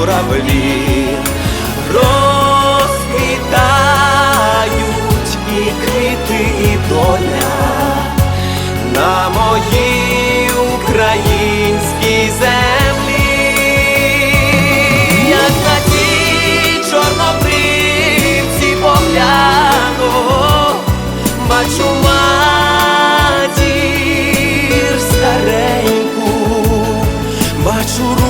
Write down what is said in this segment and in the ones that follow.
Журавлі, розквітають і квіти, і доля на моїй українській землі, як на ті чорнобривці погляну, бачу матір стареньку, бачу руки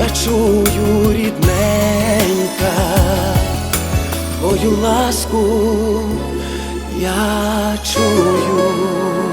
я чую рідненька, твою ласку я чую.